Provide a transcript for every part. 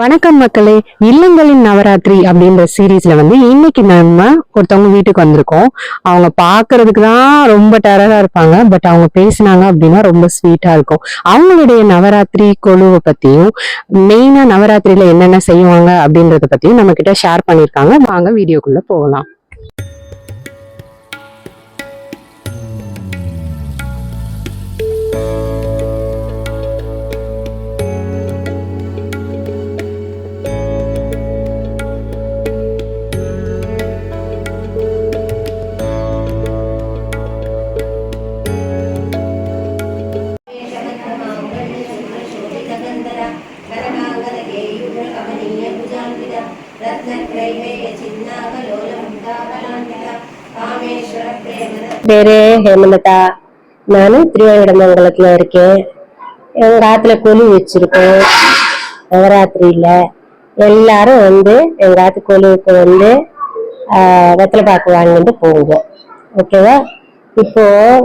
வணக்கம் மக்களே இல்லங்களின் நவராத்திரி அப்படின்ற சீரீஸ்ல வந்து இன்னைக்கு நம்ம ஒருத்தவங்க வீட்டுக்கு வந்திருக்கோம். அவங்க பாக்குறதுக்கு தான் ரொம்ப டெரரா இருப்பாங்க. பட் அவங்க பேசினாங்க அப்படின்னா ரொம்ப ஸ்வீட்டா இருக்கும். அவங்களுடைய நவராத்திரி கொழுவை பத்தியும் மெயினா நவராத்திரியில என்னென்ன செய்வாங்க அப்படின்றத பத்தியும் நம்ம கிட்ட ஷேர் பண்ணிருக்காங்க வாங்க வீடியோக்குள்ள போகலாம். பேரு ஹேமலதா நானும் திருவாயூடமங்கலத்துல இருக்கேன். எங்க ஆத்துல கொலி வச்சிருக்கோம். நவராத்திரியில எல்லாரும் வந்து எங்க ஆத்து கொலுவுக்கு வந்து வெத்தலை பாக்கு வாங்கிட்டு போங்க ஓகேவா? இப்போ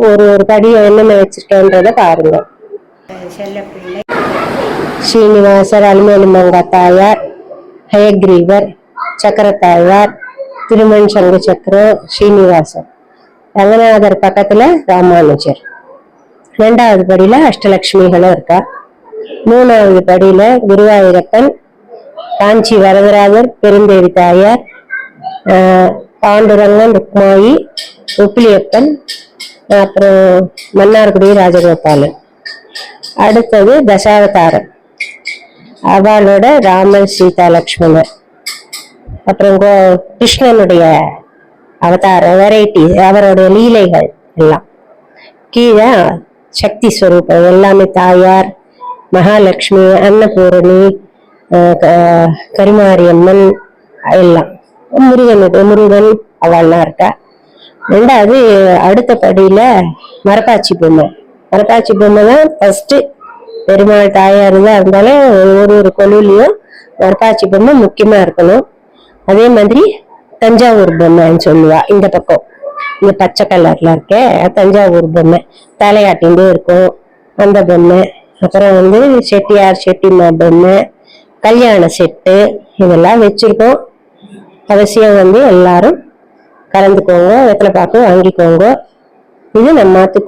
ஒரு ஒரு படி என்னென்ன வச்சிருக்கேன்றத பாருங்க. ஸ்ரீனிவாசர் அலுமேலுமங்க தாயார் ஹயக்ரீவர் சக்கரத்தாயார் திருமண் சங்கு சக்கரம் ஸ்ரீனிவாசர். ரங்கநாதர் பக்கத்துல ராமானுஜர். ரெண்டாவது படியில அஷ்டலட்சுமிகளும் இருக்கா? மூணாவது படியில குருவாயூரப்பன் காஞ்சி வரதராஜர் பெருந்தேவி தாயார் பாண்டுரங்கன் ருக்மாயி உப்பிலியப்பன் அப்புறம் மன்னார்குடி ராஜகோபாலன். அடுத்தது தசாவதாரன் அவளோட ராமன் சீதா லக்ஷ்மணர் அப்புறம் கோ- கிருஷ்ணனுடைய அவதார வெரைட்டி அவருடைய லீலைகள் எல்லாம். கீழே சக்தி ஸ்வரூபம். எல்லாமே தாயார் மகாலட்சுமி அன்னபூரணி கரிமாரியம்மன் எல்லாம். முருகனுடைய முருகன் அவள்லாம் இருக்கா. ரெண்டாவது அடுத்த படியில மரப்பாச்சி பொம்மை. மரப்பாச்சி பொம்மை தான் ஃபர்ஸ்ட் பெருமாள் தாயார் தான் இருந்தாலும் ஒரு ஒரு கொலுலையும் வரப்பாச்சி பொம்மை முக்கியமா இருக்கணும். அதே மாதிரி தஞ்சாவூர் பொம்மைன்னு சொல்லுவா இந்த பக்கம். இந்த பச்சை கலர்ல இருக்க தஞ்சாவூர் பொம்மை. தலையாட்டிண்டே இருக்கும். அந்த பொம்மை. அப்புறம் வந்து செட்டியார் செட்டிமா பொம்மை. கல்யாண செட்டு. இதெல்லாம் வச்சிருக்கோம். அவசியம் வந்து எல்லாரும் கலந்துக்கோங்க வெத்தலை பார்த்து வாங்கிக்கோங்க. இது நம்ம ஆத்து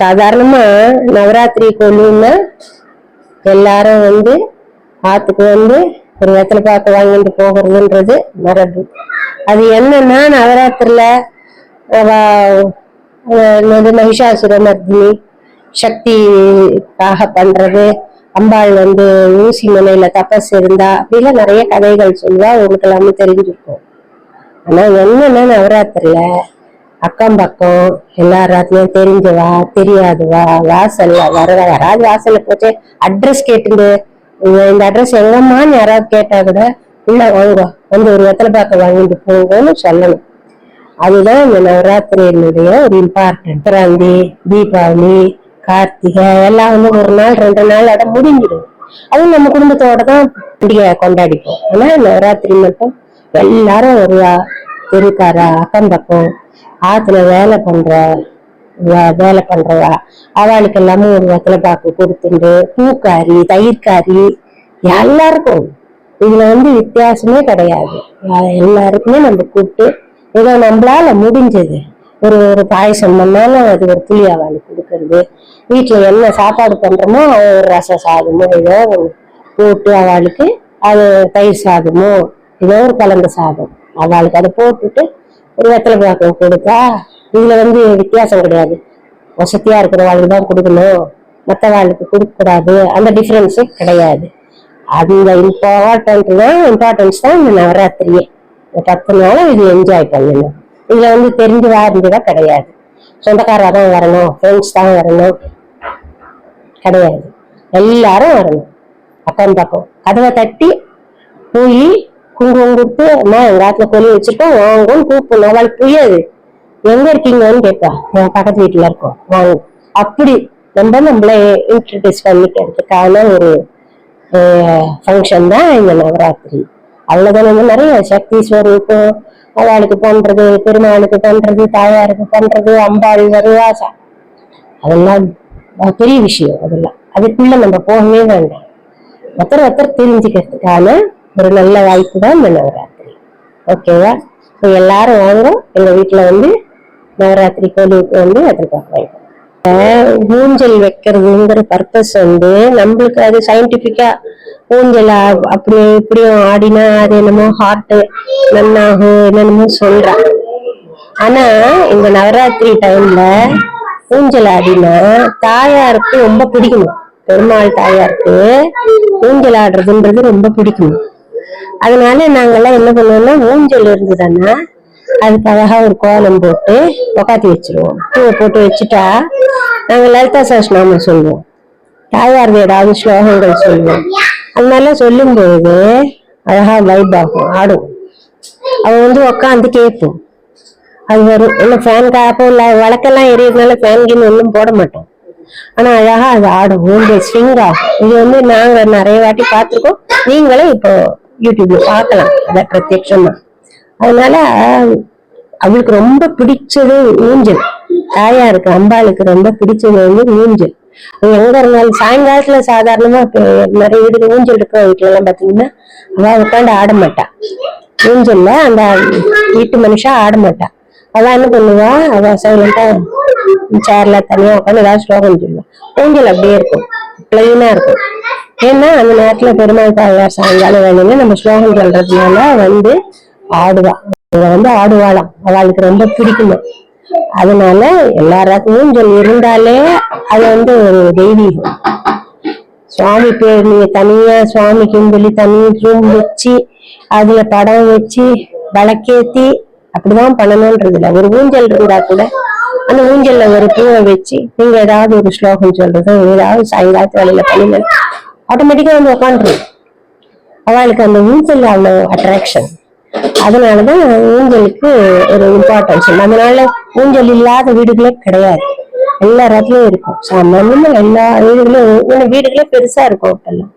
சாதாரணமா நவராத்திரி கொலுன்னா எல்லாரும் வந்து ஆத்துக்கு வந்து ஒரு வெத்தலை பாக்கு வாங்கிட்டு போகிறதுன்றது மரபு. அது என்னன்னா நவராத்திரில அவ என்னது மகிஷாசுர மர்தினி சக்திக்காக பண்றது அம்பாள் வந்து ஊசி மலையில தபஸ் இருந்தா அப்படிலாம் நிறைய கதைகள் சொல்லுவா உங்களுக்கு எல்லாமே தெரிஞ்சிருக்கும். ஆனா என்னன்னா நவராத்திரில அக்கம் பக்கம் எல்லாராத்தையும் தெரிஞ்சவா தெரியாதுவா வாசல்ல வர யாராவது வாசல்ல போச்சு அட்ரஸ் கேட்டுங்க. இந்த அட்ரஸ் எங்கம்மான்னு யாராவது கேட்டா கூட இல்ல வாங்க வந்து ஒரு வெத்தலை பாக்க வாங்கிட்டு போங்கன்னு சொல்லணும். அதுதான் இந்த நவராத்திரியினுடைய ஒரு இம்பார்ட்டன்ட் பிராந்தி தீபாவளி கார்த்திகை எல்லாம் வந்து ஒரு நாள் ரெண்டு நாள் அதை முடிஞ்சிடும். அதுவும் நம்ம குடும்பத்தோட தான் பண்டிகை கொண்டாடிப்போம். ஆனா நவராத்திரி மட்டும் எல்லாரும் ஒரு தெருக்காரா அக்கம் பக்கம்? ஆத்துல வேலை பண்ற வே- வேலை பண்றவா அவளுக்கு எல்லாமே ஒரு வெத்தலை பாக்கு கொடுத்துண்டு பூக்காரி தயிர்காரி எல்லாருக்கும். இதுல வந்து வித்தியாசமே கிடையாது. எல்லாருக்குமே நம்ம கூப்பிட்டு ஏதோ நம்மளால முடிஞ்சது. ஒரு ஒரு பாயசம் பண்ணாலும் அது ஒரு புளி அவளுக்கு கொடுக்கறது. வீட்டுல என்ன சாப்பாடு பண்றோமோ ஒரு ரச சாதமோ ஏதோ ஒண்ணு போட்டு அவளுக்கு அது தயிர் சாதமோ ஏதோ ஒரு கலந்த சாதம் அவளுக்கு அதை போட்டுட்டு ஒரு வெத்தலை பாக்கம் கொடுத்தா இதுல வந்து வித்தியாசம் கிடையாது. வசதியா இருக்கிறவாளுக்கு தான் கொடுக்கணும். மற்றவாளுக்கு கொடுக்க கூடாது அந்த டிஃபரன்ஸே கிடையாது. அந்த இம்பார்ட்டன்ட் தான் இம்பார்ட்டன்ஸ் தான் இந்த நவராத்திரியே. இந்த பத்து நாளும் இது என்ஜாய் பண்ணணும். இதுல வந்து தெரிஞ்சு வாழ்ந்துதான் கிடையாது. சொந்தக்காரா தான் வரணும். ஃப்ரெண்ட்ஸ் தான் வரணும். கிடையாது. எல்லாரும் வரணும். அக்கம் பக்கம். கதவை தட்டி போய் குங்குமம் கொடுத்து அம்மா எங்க ஆத்துல கொலி வச்சிருக்கோம் வாங்கன்னு கூப்பிடணும் அவளுக்கு புரியாது. எங்க இருக்கீங்கன்னு கேட்பா. என் பக்கத்து வீட்டுல இருக்கோம். வாங்க. அப்படி நம்ம நம்மள இன்ட்ரடியூஸ் பண்ணிக்கிறதுக்கான ஒரு ஃபங்க்ஷன் தான் இந்த நவராத்திரி. அவ்வளவுதான். நம்ம நிறைய சக்தி ஸ்வரூபம் அவளுக்கு பண்றது பெருமாளுக்கு பண்றது தாயாருக்கு பண்றது அம்பாள் வருவாசா. அதெல்லாம் பெரிய விஷயம் அதெல்லாம். அதுக்குள்ள நம்ம போகவே வேண்டாம். ஒருத்தர் ஒருத்தர் தெரிஞ்சுக்கிறதுக்கான ஒரு நல்ல வாய்ப்பு தான் இந்த நவராத்திரி. ஓகேவா இப்போ எல்லாரும் வாங்க. எங்கள் வீட்டில் வந்து நவராத்திரி கோழிக்கு வந்து எதிர்பார்க்குறாங்க ஊஞ்சல் வைக்கிறதுங்கிற பர்பஸ் வந்து நம்மளுக்கு அது சயின்டிஃபிக்காக ஊஞ்சல் அப்படி இப்படியும் ஆடினா அது என்னமோ ஹார்ட்டு நன்னாகும் என்னென்னமோ சொல்றாங்க ஆனா இந்த நவராத்திரி டைம்ல ஊஞ்சல் ஆடினா தாயாருக்கு ரொம்ப பிடிக்கணும். பெருமாள் தாயாருக்கு ஊஞ்சல் ஆடுறதுன்றது ரொம்ப பிடிக்கணும். அதனால நாங்கெல்லாம் என்ன பண்ணுவோம்னா ஊஞ்சல் இருந்ததுன்னா அதுக்கு அழகா ஒரு கோலம் போட்டு உக்காத்தி வச்சிருவோம். பூவை போட்டு வச்சுட்டா நாங்க லலிதா சஹஸ்ரநாமம் சொல்லுவோம். தாயார் ஏதாவது ஸ்லோகங்கள் சொல்லுவோம். அதனால சொல்லும்போது அழகா வைப் ஆகும் ஆடும். அவன் வந்து உக்காந்து கேட்போம். அது வரும். இல்லை ஃபேன் காப்போ இல்லை வழக்கெல்லாம் எரியதுனால ஃபேன் கீன் ஒன்றும் போட மாட்டோம். ஆனா அழகா அது ஆடும். ஊஞ்சல் ஸ்விங் ஆகும். இது வந்து நாங்க நிறைய வாட்டி பார்த்திருக்கோம். நீங்களும் இப்போ யூடியூப்ல பார்க்கலாம். அதை பிரத்யட்சமா அதனால அவளுக்கு ரொம்ப பிடிச்சது ஊஞ்சல். தாயாருக்கு அம்பாளுக்கு ரொம்ப பிடிச்சது வந்து ஊஞ்சல். எங்க இருந்தாலும் சாயங்காலத்துல சாதாரணமா நிறைய வீடு ஊஞ்சல் இருக்கிற வீட்டுல எல்லாம் பாத்தீங்கன்னா அவ உட்காந்து ஆட மாட்டா. ஊஞ்சல்ல அந்த வீட்டு மனுஷா ஆட மாட்டா. அவ என்ன பண்ணுவா? அவ சைலண்டா சேர்ல தனியா உட்காந்து ஏதாவது ஸ்லோகம் சொல்லுவா. ஊஞ்சல் அப்படியே இருக்கும். பிளெயினா இருக்கும். ஏன்னா அந்த நேரத்துல பெருமாள் தாயார் சாயங்காலம் வேலையில நம்ம ஸ்லோகம் சொல்றதுனால வந்து ஆடுவா. அவ வந்து ஆடுவாளாம் அவளுக்கு ரொம்ப பிடிக்குமா. அதனால எல்லாருக்கும் ஊஞ்சல் இருந்தாலே அது வந்து ஒரு தெய்வீகம். சுவாமி பேர் நீங்க தனியா சுவாமிக்குன்னு சொல்லி தனி ரூம் வச்சு அதுல படம் வச்சு விளக்கேத்தி அப்படிதான் பண்ணணும்ன்றது இல்ல ஒரு ஊஞ்சல் இருந்தா கூட அந்த ஊஞ்சல்ல ஒரு பூவை வச்சு நீங்க ஏதாவது ஒரு ஸ்லோகம் சொல்றதோ ஏதாவது சாயங்காலத்து வேலையில பண்ணுங்க ஆட்டோமேட்டிக்கா வந்து உட்காந்துரும். அவளுக்கு அந்த ஊஞ்சல் அவ்வளோ அட்ராக்ஷன் அதனாலதான் ஊஞ்சலுக்கு ஒரு இம்பார்ட்டன்ஸ் அதனால ஊஞ்சல் இல்லாத வீடுகளே கிடையாது. எல்லா இடத்துலயும் இருக்கும். சாமானியமா எல்லா வீடுகளும் வீடுகளே பெருசா இருக்கும் அப்பெல்லாம்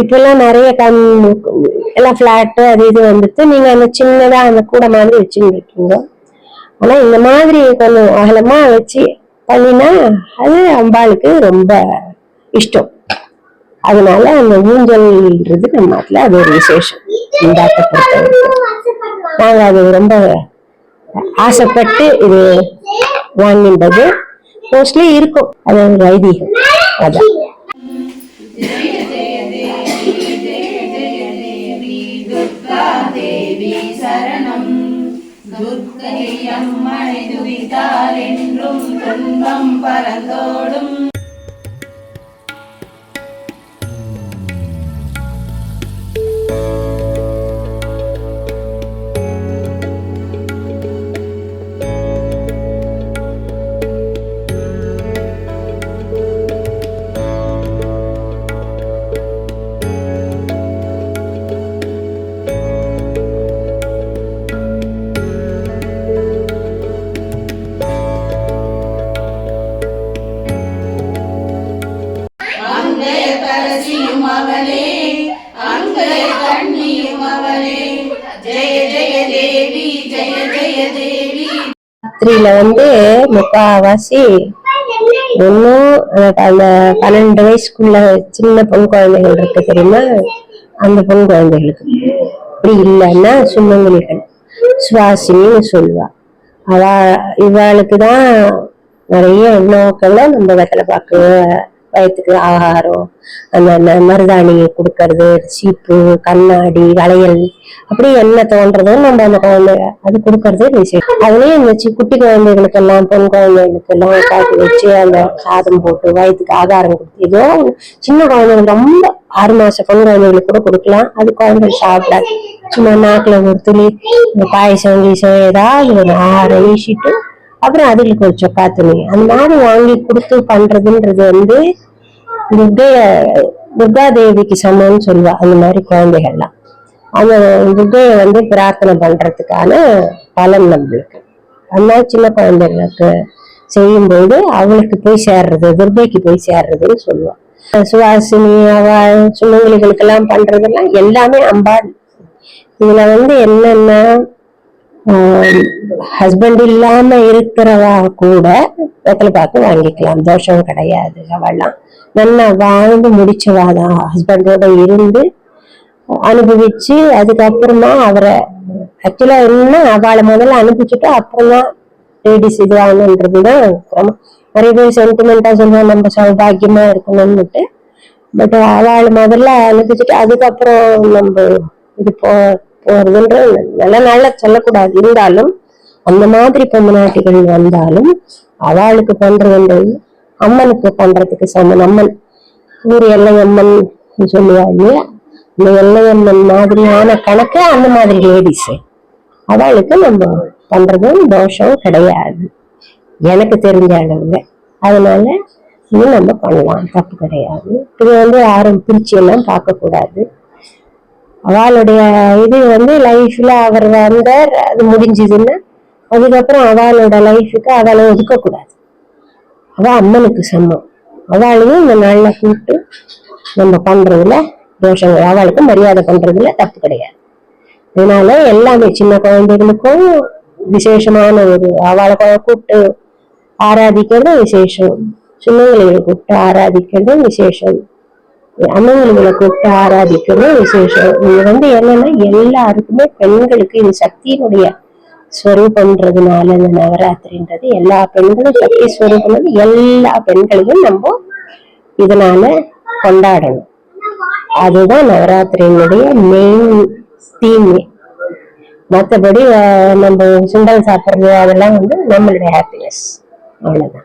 இப்பெல்லாம் நிறைய கம் எல்லாம் ஃபிளாட்டு அது இது வந்துட்டு நீங்க அந்த சின்னதா அந்த கூடை மாதிரி வச்சுன்னு இருக்கீங்க ஆனா இந்த மாதிரி கொஞ்சம் அகலமா வச்சு பண்ணினா அது அம்பாளுக்கு ரொம்ப இஷ்டம். அதனால அந்த ஊஞ்சல்ன்றது நம்ம நாட்டுல அது ஒரு விசேஷம். இந்தாக்க பொறுத்த வரைக்கும் நாங்க அது ரொம்ப ஆசைப்பட்டு இது வாங்கின்றது. மோஸ்ட்லி இருக்கும். அது ஒரு ஐதீகம். அதான். தேவி சரணம் துர்க்கை அம்மனை துதித்தால் என்றும் துன்பம் பறந்தோடும் ராத்திரியில வந்து முக்காவாசி இன்னும் அந்த பன்னெண்டு வயசுக்குள்ள சின்ன பெண் குழந்தைகள் இருக்கு தெரியுமா? அந்த பெண் குழந்தைகளுக்கு. அப்படி இல்லைன்னா சுமங்கலிகள். சுவாசினின்னு சொல்லுவா. அவ இவாளுக்கு தான் நிறைய எண்ணோக்கள்ல நம்ம வெத்தலை பார்க்க வயத்துக்கு ஆகாரம். அந்த மருதாணி கொடுக்கறது சீப்பு கண்ணாடி வளையல் அப்படி என்ன தோன்றதோ நம்ம அந்த குழந்தை அது கொடுக்கறது விசேஷம் அதுலயும் இந்த சி- குட்டி குழந்தைகளுக்கு எல்லாம் பெண் குழந்தைகளுக்கு எல்லாம் காட்டி வச்சு அந்த சாதம் போட்டு வயத்துக்கு ஆகாரம் கொடுத்து ஏதோ சின்ன குழந்தைகள் ரொம்ப ஆறு மாச பெண் குழந்தைகளுக்கு கூட கொடுக்கலாம். அது குழந்தை சாப்பிடாது சும்மா நாக்குல ஒரு துளி இந்த பாயசம் கீசம் ஏதாவது ஒரு ஆறு வீசிட்டு அப்புறம் அதுகளுக்கு ஒரு சொக்கா துணி அந்த மாதிரி வாங்கி கொடுத்து பண்றதுன்றது வந்து துர்கைய துர்கா தேவிக்கு சமம்னு சொல்லுவா அந்த மாதிரி குழந்தைகள்லாம். அந்த துர்கையை வந்து பிரார்த்தனை பண்றதுக்கான பலன் நம்மளுக்கு. அந்த மாதிரி சின்ன குழந்தைகளுக்கு செய்யும்போது அவளுக்கு போய் சேர்றது துர்கைக்கு போய் சேர்றதுன்னு சொல்லுவாள் சுவாசினி அவ சுமங்கலிகளுக்கெல்லாம் பண்றதெல்லாம் எல்லாமே அம்பாள். இதுல வந்து என்னென்ன ஹஸ்பண்ட் இல்லாம இருக்கிறவா கூட வெத்தலை பாக்கு வாங்கிக்கலாம். தோஷம் கிடையாது. அவெல்லாம் நல்லா வாழ்ந்து முடிச்சவா தான் ஹஸ்பண்டோட இருந்து அனுபவிச்சு அதுக்கப்புறமா அவரை ஆக்சுவலா என்ன அவளை முதல்ல அனுப்பிச்சுட்டு அப்புறமா லேடிஸ் இது ஆகணுன்றதுதான் நிறைய பேர் சென்டிமெண்டா சொல்லுவாங்க நம்ம சௌபாகியமா இருக்கணும்னுட்டு. பட் அவளை முதல்ல அனுப்பிச்சுட்டு அதுக்கப்புறம் நம்ம இது போ போறதுன்ற நல்ல நாள்ல சொல்லக்கூடாது. இருந்தாலும் அந்த மாதிரி பொம்மநாட்டிகள் வந்தாலும் அவளுக்கு பண்றதுன்றது அம்மனுக்கு பண்றதுக்கு சமன் அம்மன் ஊர் எல்லையம்மன் சொல்லுவாங்க இந்த எல்லையம்மன் மாதிரியான கணக்கு அந்த மாதிரி லேடிஸ் அவளுக்கு நம்ம பண்றதும் தோஷம் கிடையாது. எனக்கு தெரிஞ்ச அளவுல. அதனால இது நம்ம பண்ணலாம். தப்பு கிடையாது. இது வந்து யாரும் பிரிச்சு எல்லாம் பார்க்க கூடாது அவளுடைய இது வந்து லைஃப்ல அவர் வந்தார் அது முடிஞ்சதுன்னா அதுக்கப்புறம் அவளோட லைஃபுக்கு அவளை ஒதுக்கக்கூடாது அவ அம்மனுக்கு சமம். அவளையும் இந்த நாள்ல கூப்பிட்டு நம்ம பண்றதுல தோஷங்கள் அவளுக்கு மரியாதை பண்றதுல தப்பு கிடையாது. இதனால எல்லாமே சின்ன குழந்தைகளுக்கும் விசேஷமான ஒரு அவளை கூப்பிட்டு ஆராதிக்கிறது விசேஷம். சின்னங்களை கூப்பிட்டு ஆராதிக்கிறது விசேஷம். அம்மங்களை கூப்பிட்டு ஆராதிக்கிறது விசேஷம். இது வந்து என்னன்னா எல்லாருக்குமே பெண்களுக்கு இது சக்தியினுடைய ஸ்வரூபம்ன்றதுனால இந்த நவராத்திரின்றது எல்லா பெண்களும் சக்தி ஸ்வரூபம் எல்லா பெண்களையும் நம்ம இதனால கொண்டாடணும். அதுதான் நவராத்திரியினுடைய மெயின் தீமே மற்றபடி நம்ம சுண்டல் சாப்பிட்றது அதெல்லாம் வந்து நம்மளுடைய ஹாப்பினஸ் அவ்வளவுதான்.